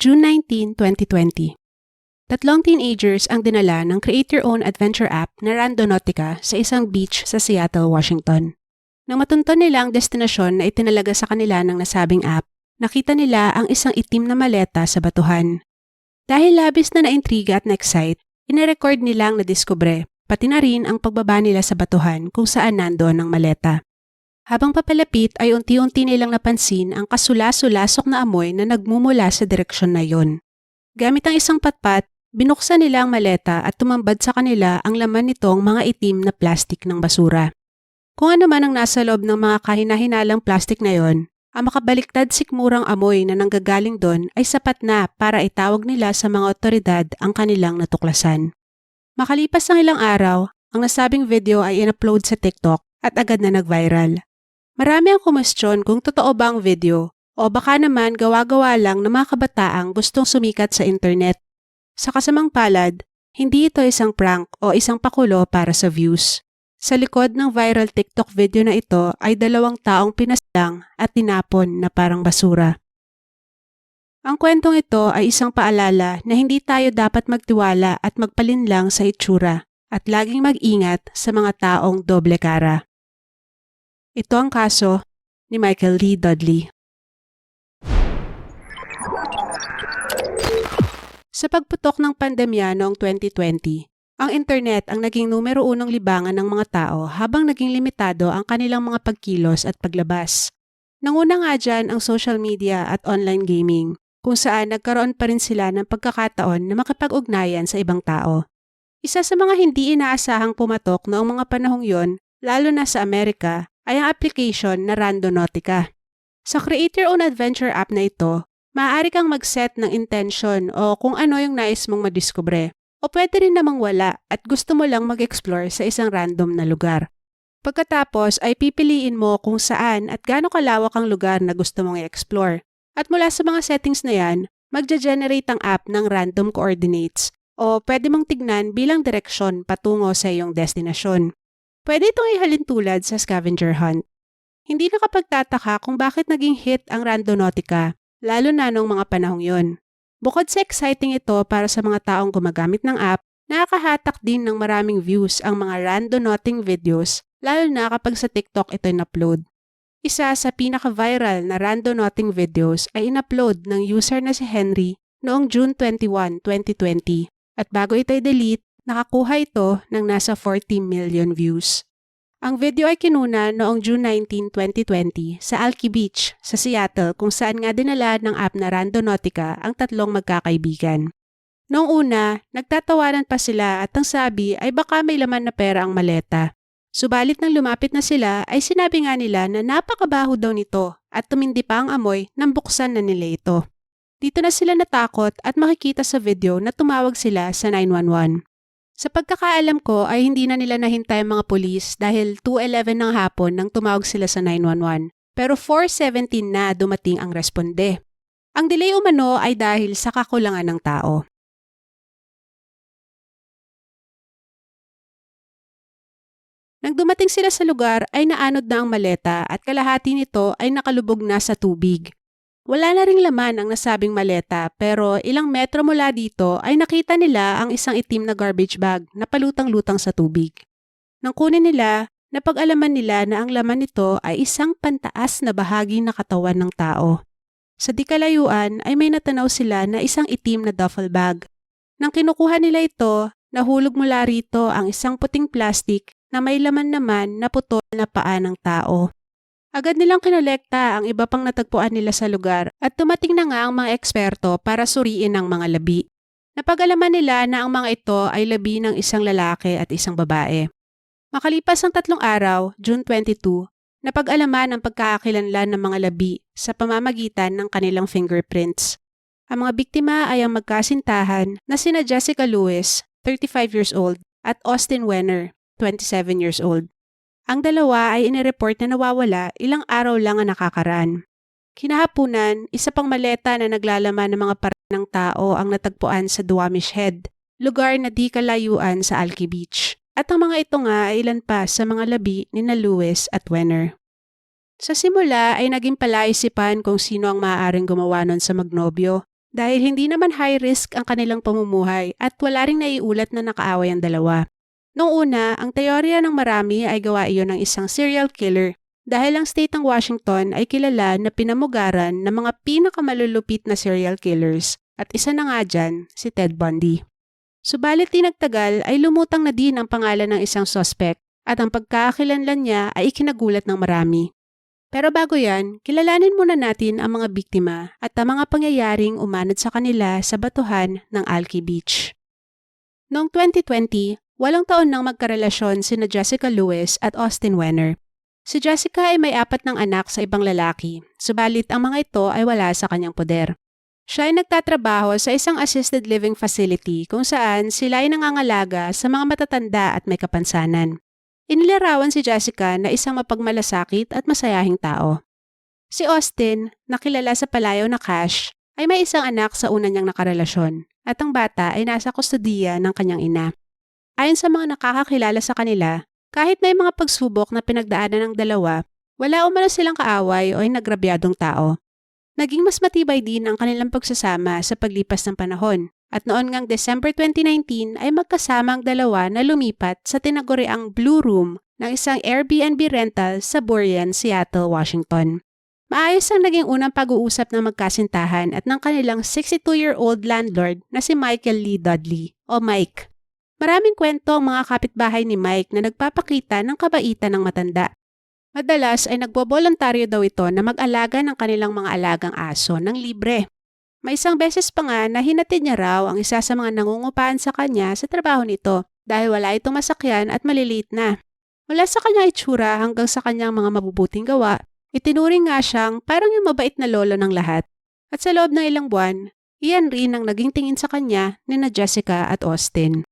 June 19, 2020. Tatlong teenagers ang dinala ng create-your-own adventure app na Randonautica sa isang beach sa Seattle, Washington. Nang matunton nila ang destinasyon na itinalaga sa kanila ng nasabing app, nakita nila ang isang itim na maleta sa batuhan. Dahil labis na naintriga at na-excite, inirecord nilang nadiskubre, pati na rin ang pagbaba nila sa batuhan kung saan nandoon ang maleta. Habang papalapit ay unti-unti nilang napansin ang kasula-sulasok na amoy na nagmumula sa direksyon na yon. Gamit ang isang patpat, binuksan nila ang maleta at tumambad sa kanila ang laman nitong mga itim na plastik ng basura. Kung ano man ang nasa loob ng mga kahinahinalang plastik na yon, ang makabaliktad sikmurang amoy na nanggagaling doon ay sapat na para itawag nila sa mga otoridad ang kanilang natuklasan. Makalipas ng ilang araw, ang nasabing video ay in-upload sa TikTok at agad na nag-viral. Marami ang kumestyon kung totoo ba ang video o baka naman gawa-gawa lang ng mga kabataang gustong sumikat sa internet. Sa kasamang palad, hindi ito isang prank o isang pakulo para sa views. Sa likod ng viral TikTok video na ito ay dalawang taong pinaslang at tinapon na parang basura. Ang kwentong ito ay isang paalala na hindi tayo dapat magtiwala at magpalinlang sa itsura at laging mag-ingat sa mga taong doble kara. Ito ang kaso ni Michael Lee Dudley. Sa pagputok ng pandemya noong 2020, ang internet ang naging numero unong libangan ng mga tao habang naging limitado ang kanilang mga pagkilos at paglabas. Nanguna nga dyan ang social media at online gaming, kung saan nagkaroon pa rin sila ng pagkakataon na makipag-ugnayan sa ibang tao. Isa sa mga hindi inaasahang pumatok noong mga panahong yon, lalo na sa Amerika, ay ang application na Randonautica. Sa Create Your Own Adventure app na ito, maaari kang mag-set ng intention o kung ano yung nais mong madiskubre. O pwede rin namang wala at gusto mo lang mag-explore sa isang random na lugar. Pagkatapos ay pipiliin mo kung saan at gaano kalawak ang lugar na gusto mong i-explore. At mula sa mga settings na yan, magja-generate ang app ng random coordinates o pwede mong tignan bilang direksyon patungo sa iyong destinasyon. Pwede itong ihalin tulad sa scavenger hunt. Hindi nakapagtataka kung bakit naging hit ang Randonautica, lalo na noong mga panahong yon. Bukod sa exciting ito para sa mga taong gumagamit ng app, nakakahatak din ng maraming views ang mga randonauting videos, lalo na kapag sa TikTok ito in-upload. Isa sa pinaka-viral na randonauting videos ay in-upload ng user na si Henry noong June 21, 2020 at bago ito i-delete, nakakuha ito ng nasa 40 million views. Ang video ay kinuna noong June 19, 2020 sa Alki Beach sa Seattle kung saan nga dinala ng app na Randonautica ang tatlong magkakaibigan. Noong una, nagtatawanan pa sila at ang sabi ay baka may laman na pera ang maleta. Subalit nang lumapit na sila ay sinabi nga nila na napakabaho daw nito at tumindi pa ang amoy nang buksan na nila ito. Dito na sila natakot at makikita sa video na tumawag sila sa 911. Sa pagkakaalam ko ay hindi na nila nahintay ang mga pulis dahil 2.11 ng hapon nang tumawag sila sa 911. Pero 4.17 na dumating ang responde. Ang delay umano ay dahil sa kakulangan ng tao. Nang dumating sila sa lugar ay naanod na ang maleta at kalahati nito ay nakalubog na sa tubig. Wala na ring laman ang nasabing maleta pero ilang metro mula dito ay nakita nila ang isang itim na garbage bag na palutang-lutang sa tubig. Nang kunin nila, napag-alaman nila na ang laman nito ay isang pantaas na bahagi ng katawan ng tao. Sa di kalayuan ay may natanaw sila na isang itim na duffel bag. Nang kinukuha nila ito, nahulog mula rito ang isang puting plastic na may laman naman na putol na paa ng tao. Agad nilang kinolekta ang iba pang natagpuan nila sa lugar at tumating na nga ang mga eksperto para suriin ang mga labi. Napagalaman nila na ang mga ito ay labi ng isang lalaki at isang babae. Makalipas ang tatlong araw, June 22, napag-alaman ang pagkakakilanlan ng mga labi sa pamamagitan ng kanilang fingerprints. Ang mga biktima ay ang magkasintahan na sina Jessica Lewis, 35 years old, at Austin Wenner, 27 years old. Ang dalawa ay inireport na nawawala ilang araw lang ang nakakaraan. Kinahapunan, isa pang maleta na naglalaman ng mga para ng tao ang natagpuan sa Duwamish Head, lugar na di kalayuan sa Alki Beach. At ang mga ito nga ay ilan pa sa mga labi ni na Lewis at Wenner. Sa simula ay naging palaisipan kung sino ang maaaring gumawa nun sa magnobyo dahil hindi naman high risk ang kanilang pamumuhay at wala ring naiulat na nakaaway ang dalawa. Noong una, ang teorya ng marami ay gawa iyon ng isang serial killer dahil ang state ng Washington ay kilala na pinamugaran ng mga pinakamalulupit na serial killers at isa na nga dyan, si Ted Bundy. Subalit di nagtagal ay lumutang na din ang pangalan ng isang suspect at ang pagkakakilanlan niya ay ikinagulat ng marami. Pero bago yan, kilalanin muna natin ang mga biktima at ang mga pangyayaring umanod sa kanila sa batuhan ng Alki Beach. Noong 2020, walong taon nang magkarelasyon sina Jessica Lewis at Austin Wenner. Si Jessica ay may apat ng anak sa ibang lalaki, subalit ang mga ito ay wala sa kanyang poder. Siya ay nagtatrabaho sa isang assisted living facility kung saan sila ay nangangalaga sa mga matatanda at may kapansanan. Inilarawan si Jessica na isang mapagmalasakit at masayahing tao. Si Austin, nakilala sa palayaw na Cash, ay may isang anak sa una niyang nakarelasyon at ang bata ay nasa kustodiya ng kanyang ina. Ayon sa mga nakakakilala sa kanila, kahit may mga pagsubok na pinagdaanan ng dalawa, wala umano silang kaaway o ay nagrabyadong tao. Naging mas matibay din ang kanilang pagsasama sa paglipas ng panahon at noon ngang December 2019 ay magkasama ang dalawa na lumipat sa tinaguriang Blue Room ng isang Airbnb rental sa Burien, Seattle, Washington. Maayos ang naging unang pag-uusap ng magkasintahan at ng kanilang 62-year-old landlord na si Michael Lee Dudley o Mike. Maraming kwento ang mga kapitbahay ni Mike na nagpapakita ng kabaitan ng matanda. Madalas ay nagbobolontaryo daw ito na mag-alaga ng kanilang mga alagang aso ng libre may isang beses pa nga na hinatid niya raw ang isa sa mga nangungupaan sa kanya sa trabaho nito dahil wala itong masakyan at maliliit na. Wala sa kanya itsura hanggang sa kanyang mga mabubuting gawa, itinuring nga siyang parang yung mabait na lolo ng lahat. At sa loob ng ilang buwan, iyan rin ang naging tingin sa kanya ni na Jessica at Austin.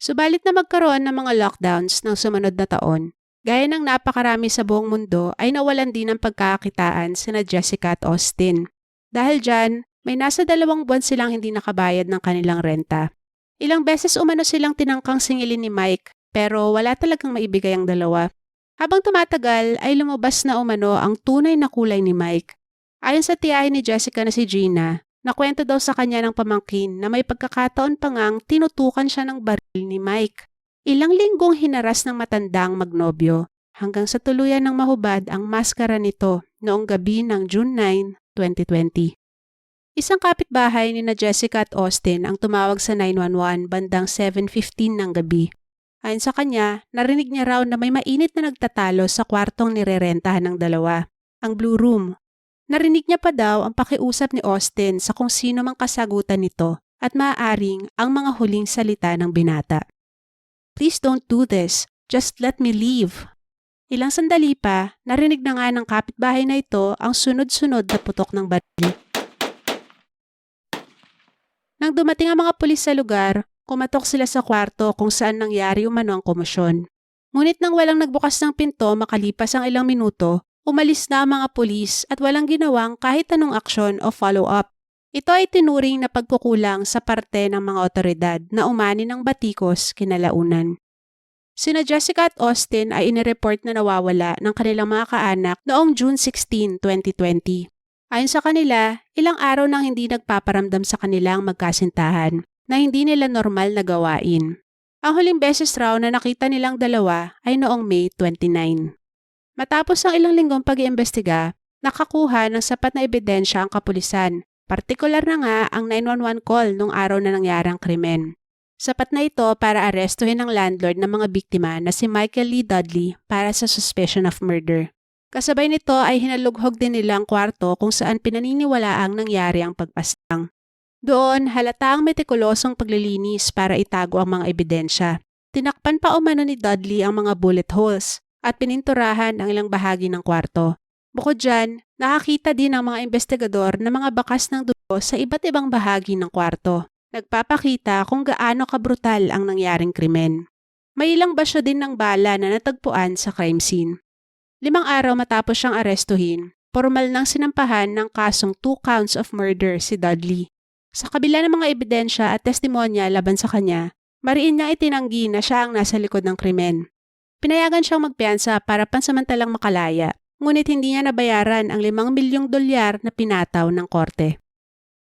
Subalit na magkaroon ng mga lockdowns ng sumunod na taon, gaya ng napakarami sa buong mundo ay nawalan din ng pagkakakitaan sina Jessica at Austin. Dahil dyan, may nasa dalawang buwan silang hindi nakabayad ng kanilang renta. Ilang beses umano silang tinangkang singilin ni Mike pero wala talagang maibigay ang dalawa. Habang tumatagal ay lumabas na umano ang tunay na kulay ni Mike. Ayon sa tiyahin ni Jessica na si Gina, nakwento daw sa kanya ng pamangkin na may pagkakataon pa ngang tinutukan siya ng baril ni Mike. Ilang linggong hinaras ng matandang magnobyo hanggang sa tuluyan ng mahubad ang maskara nito noong gabi ng June 9, 2020. Isang kapitbahay ni na Jessica at Austin ang tumawag sa 911 bandang 7.15 ng gabi. Ayon sa kanya, narinig niya raw na may mainit na nagtatalo sa kwartong nirerentahan ng dalawa, ang Blue Room. Narinig niya pa daw ang pakiusap ni Austin sa kung sino mang kasagutan nito at maaaring ang mga huling salita ng binata. Please don't do this. Just let me leave. Ilang sandali pa, narinig na nga ng kapitbahay na ito ang sunod-sunod na putok ng baril. Nang dumating ang mga pulis sa lugar, kumatok sila sa kwarto kung saan nangyari umano ang komosyon. Ngunit nang walang nagbukas ng pinto makalipas ang ilang minuto, umalis na ang mga pulis at walang ginawang kahit anong aksyon o follow-up. Ito ay tinuring na pagkukulang sa parte ng mga otoridad na umani ng batikos kinalaunan. Sina Jessica at Austin ay inireport na nawawala ng kanilang mga kaanak noong June 16, 2020. Ayon sa kanila, ilang araw nang hindi nagpaparamdam sa kanilang magkasintahan na hindi nila normal na gawain. Ang huling beses raw na nakita nilang dalawa ay noong May 29. Matapos ang ilang linggong pag-iimbestiga, nakakuha ng sapat na ebidensya ang kapulisan. Partikular na nga ang 911 call nung araw na nangyarang krimen. Sapat na ito para arestuhin ang landlord ng mga biktima na si Michael Lee Dudley para sa suspicion of murder. Kasabay nito ay hinalughog din nila ang kwarto kung saan pinaniniwalaang nangyari ang pagpaslang. Doon, halata ang metikulosong paglilinis para itago ang mga ebidensya. Tinakpan pa umano ni Dudley ang mga bullet holes at pininturahan ang ilang bahagi ng kwarto. Bukod dyan, nakakita din ang mga investigador na mga bakas ng dugo sa iba't ibang bahagi ng kwarto. Nagpapakita kung gaano kabrutal ang nangyaring krimen. May ilang basyo din ng bala na natagpuan sa crime scene. Limang araw matapos siyang arestuhin, formal nang sinampahan ng kasong two counts of murder si Dudley. Sa kabila ng mga ebidensya at testimonya laban sa kanya, mariin niyang itinanggi na siya ang nasa likod ng krimen. Pinayagan siyang magpiyansa para pansamantalang makalaya, ngunit hindi niya nabayaran ang limang milyong dolyar na pinataw ng korte.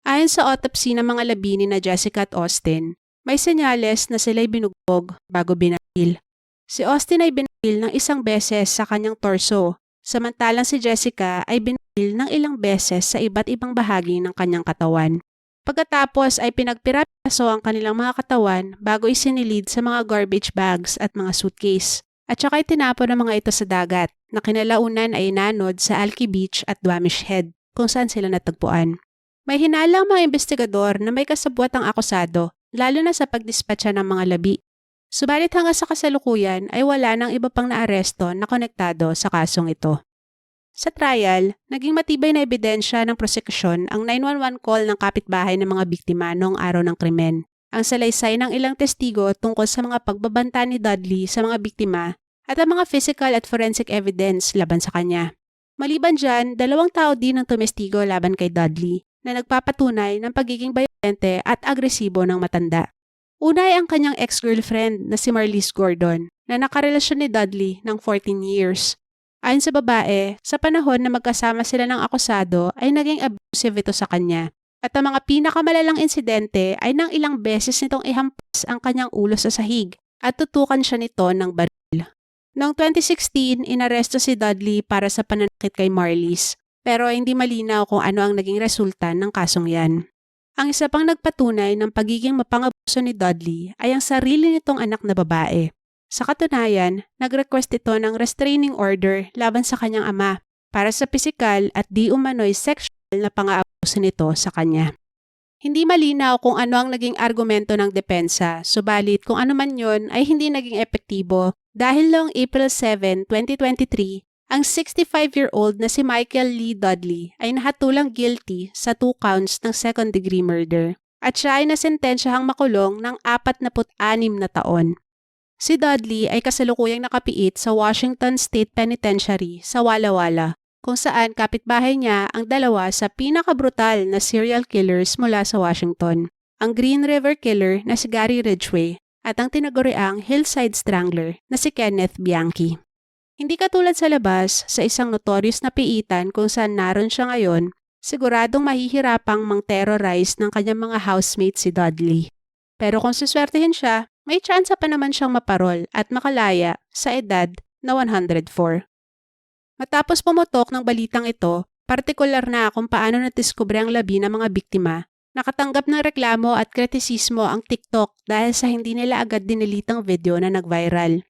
Ayon sa autopsy ng mga labi ni na Jessica at Austin, may senyales na sila'y binugbog bago binaril. Si Austin ay binaril ng isang beses sa kanyang torso, samantalang si Jessica ay binaril ng ilang beses sa iba't ibang bahagi ng kanyang katawan. Pagkatapos ay pinagpiraso ang kanilang mga katawan bago isinilid sa mga garbage bags at mga suitcase. At saka itinapon ang mga ito sa dagat na kinalaunan ay nanod sa Alki Beach at Duwamish Head kung saan sila natagpuan. May hinalang mga investigador na may kasabwat ang akusado lalo na sa pagdispatcha ng mga labi. Subalit hanggang sa kasalukuyan ay wala nang iba pang naaresto na konektado sa kasong ito. Sa trial, naging matibay na ebidensya ng prosekusyon ang 911 call ng kapitbahay ng mga biktima noong araw ng krimen. Ang salaysay ng ilang testigo tungkol sa mga pagbabanta ni Dudley sa mga biktima at ang mga physical at forensic evidence laban sa kanya. Maliban dyan, dalawang tao din ang tumestigo laban kay Dudley na nagpapatunay ng pagiging bayolente at agresibo ng matanda. Una ay ang kanyang ex-girlfriend na si Marlies Gordon na nakarelasyon ni Dudley ng 14 years. Ayon sa babae, sa panahon na magkasama sila ng akusado ay naging abusive ito sa kanya. At ang mga pinakamalalang insidente ay nang ilang beses nitong ihampas ang kanyang ulo sa sahig at tutukan siya nito ng baril. Noong 2016, inaresto si Dudley para sa pananakit kay Marlies pero hindi malinaw kung ano ang naging resulta ng kasong yan. Ang isa pang nagpatunay ng pagiging mapangabuso ni Dudley ay ang sarili nitong anak na babae. Sa katunayan, nag-request ito ng restraining order laban sa kanyang ama para sa pisikal at di umano'y sexual na pang-aabuso nito sa kanya. Hindi malinaw kung ano ang naging argumento ng depensa, subalit kung ano man yon ay hindi naging epektibo dahil noong April 7, 2023, ang 65-year-old na si Michael Lee Dudley ay nahatulang guilty sa two counts ng second-degree murder at siya ay nasentensyahang makulong ng 46 na taon. Si Dudley ay kasalukuyang nakapiit sa Washington State Penitentiary sa Walla Walla kung saan kapitbahay niya ang dalawa sa pinakabrutal na serial killers mula sa Washington, ang Green River Killer na si Gary Ridgway at ang tinaguriang Hillside Strangler na si Kenneth Bianchi. Hindi katulad sa labas, sa isang notorious na piitan kung saan naroon siya ngayon, siguradong mahihirapang mang-terrorize ng kanyang mga housemates si Dudley. Pero kung siswertehin siya, may tsansa pa naman siyang maparol at makalaya sa edad na 104. Matapos pumutok ng balitang ito, partikular na kung paano natiskubre ang labi ng mga biktima, nakatanggap ng reklamo at kritisismo ang TikTok dahil sa hindi nila agad dinelitang video na nag-viral.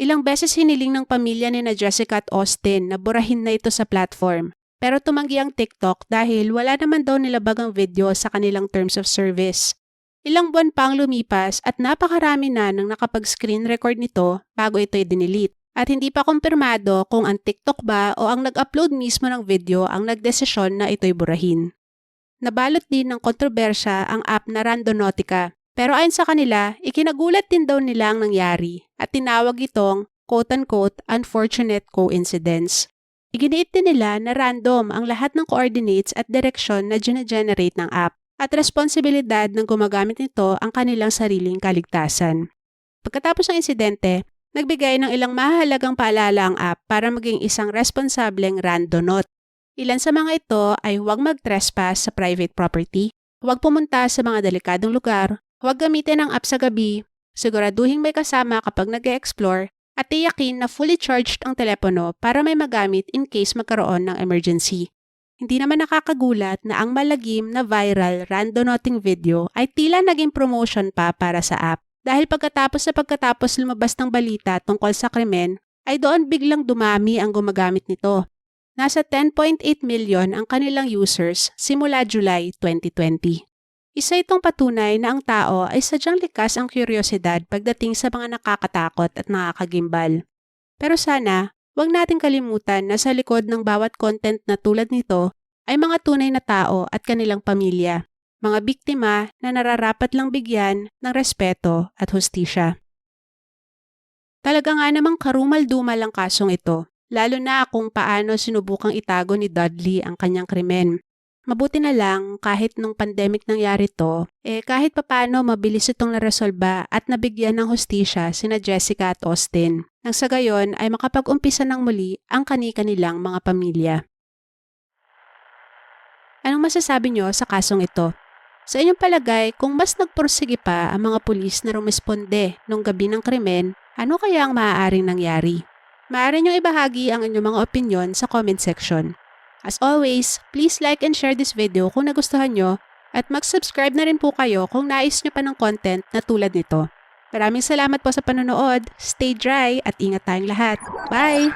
Ilang beses hiniling ng pamilya ni na Jessica at Austin na burahin na ito sa platform. Pero tumanggi ang TikTok dahil wala naman daw nilabag ang video sa kanilang terms of service. Ilang buwan pa ang lumipas at napakarami na nang nakapag-screen record nito bago ito i-delete. At hindi pa kumpirmado kung ang TikTok ba o ang nag-upload mismo ng video ang nagdesisyon na ito'y burahin. Nabalot din ng kontrobersya ang app na Randonautica pero ayon sa kanila, ikinagulat din daw nila ang nangyari at tinawag itong quote-unquote unfortunate coincidence. Iginiit din nila na random ang lahat ng coordinates at direksyon na generate ng app at responsibilidad ng gumagamit nito ang kanilang sariling kaligtasan. Pagkatapos ng insidente, nagbigay ng ilang mahalagang paalala ang app para maging isang responsableng randonaut. Ilan sa mga ito ay huwag mag-trespass sa private property, huwag pumunta sa mga delikadong lugar, Huwag gamitin ang app sa gabi, siguraduhin may kasama kapag nag explore at tiyakin na fully charged ang telepono para may magamit in case magkaroon ng emergency. Hindi naman nakakagulat na ang malagim na viral randonauting video ay tila naging promotion pa para sa app dahil pagkatapos sa pagkatapos lumabas ng balita tungkol sa krimen ay doon biglang dumami ang gumagamit nito. Nasa 10.8 million ang kanilang users simula July 2020. Isa itong patunay na ang tao ay sadyang likas ang kuryosidad pagdating sa mga nakakatakot at nakakagimbal. Pero sana, huwag nating kalimutan na sa likod ng bawat content na tulad nito ay mga tunay na tao at kanilang pamilya, mga biktima na nararapat lang bigyan ng respeto at hustisya. Talaga nga namang karumal-dumal ang kasong ito, lalo na kung paano sinubukang itago ni Dudley ang kanyang krimen Mabuti na lang kahit nung pandemic nangyari to, eh kahit papano mabilis itong naresolba at nabigyan ng hustisya sina Jessica at Austin. Nang sa gayon ay makapag-umpisa ng muli ang kani-kanilang mga pamilya. Anong masasabi nyo sa kasong ito? Sa inyong palagay, kung mas nagpursige pa ang mga pulis na rumisponde nung gabi ng krimen, ano kaya ang maaaring nangyari? Maaari nyo ibahagi ang inyong mga opinion sa comment section. As always, please like and share this video kung nagustuhan nyo at mag-subscribe na rin po kayo kung nais nyo pa ng content na tulad nito. Maraming salamat po sa panonood, stay dry at ingat tayong lahat. Bye!